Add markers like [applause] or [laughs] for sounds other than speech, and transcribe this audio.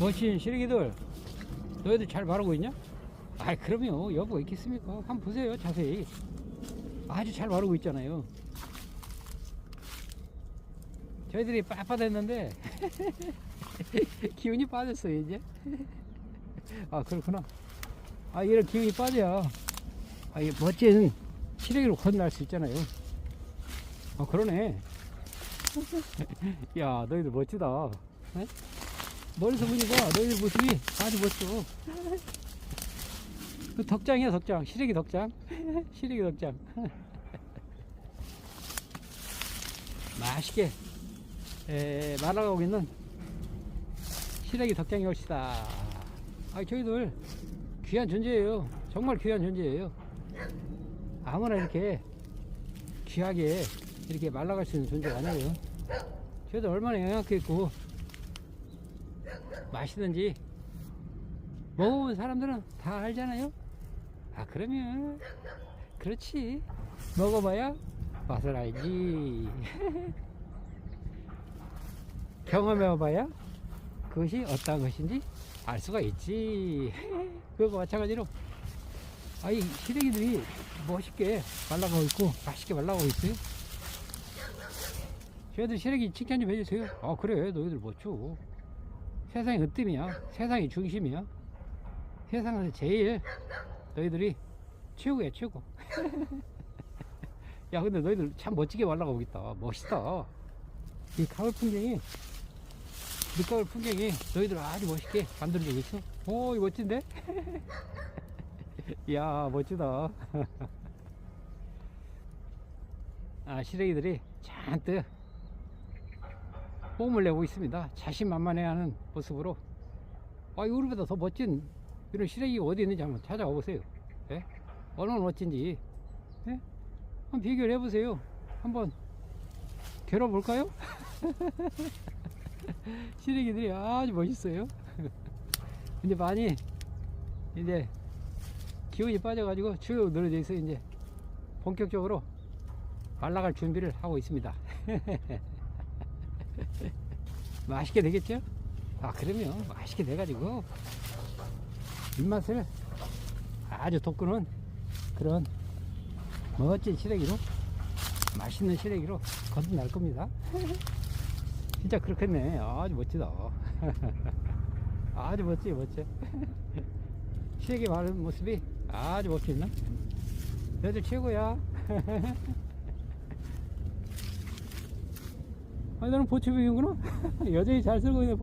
멋진 시래기들 너희들 잘 바르고 있냐? 아이 그럼요. 여부가 있겠습니까? 한번 보세요 자세히. 아주 잘 바르고 있잖아요. 저희들이 빳빳했는데 [laughs] 기운이 빠졌어요 이제? [laughs] 아 그렇구나. 아 이런 기운이 빠져야 아 이게 멋진 시래기로 건너갈 수 있잖아요. 아 그러네. [laughs] 야 너희들 멋지다. 에? 멀리서 보니까 너희들 모습이 아주 멋져 그 덕장이야 덕장. 시래기 덕장. 시래기 덕장. [laughs] 맛있게 에, 말아가고 있는 시래기 덕장이 옳시다. 아 저희들 귀한 존재예요. 정말 귀한 존재예요. 아무나 이렇게 귀하게 이렇게 말라갈 수 있는 존재가 아니에요. 저희들 얼마나 영양가 있고 맛있는지. 먹어본 사람들은 다 알잖아요. 아 그러면 그렇지. 먹어봐야 맛을 알지. [laughs] 경험해봐야 그것이 어떤 것인지 알 수가 있지. [laughs] 그거 마찬가지로 아이 시래기들이 멋있게 말라가고 있고 맛있게 말라가고 있어요. 저희들 시래기 칭찬 좀 해주세요. 아 그래. 너희들 멋져 세상이 으뜸이야 세상이 중심이야 세상에서 제일 너희들이 최고야 최고. [laughs] 야 근데 너희들 참 멋지게 말라가고 있다. 멋있다. 이 가을 풍경이 늦가을 풍경이 너희들 아주 멋있게 만들어주고 있어. 오 이거 멋진데? [laughs] 이야 멋지다. [laughs] 아 시래기들이 잔뜩 뽐을 내고 있습니다. 자신만만해하는 모습으로. 아 이거보다 더 멋진 이런 시래기가 어디 있는지 한번 찾아와 보세요. 예? 얼마나 멋진지. 예? 한번 비교를 해보세요. 한번 겨뤄볼까요? [laughs] 시래기들이 아주 멋있어요. [laughs] 근데 많이 이제 기운이 빠져가지고 축 늘어져 있어 이제 본격적으로 말라갈 준비를 하고 있습니다 [laughs] [laughs] 맛있게 되겠죠? 아 그러면 맛있게 돼가지고 입맛을 아주 돋구는 그런 멋진 시래기로 맛있는 시래기로 거듭날 겁니다. [laughs] 진짜 그렇겠네. 아주 멋지다. [laughs] 아주 멋지 멋져 시래기 바른 모습이 아주 멋있나 너희들 최고야 아니 나는 보초병이구나. [laughs] 여전히 잘 살고 있네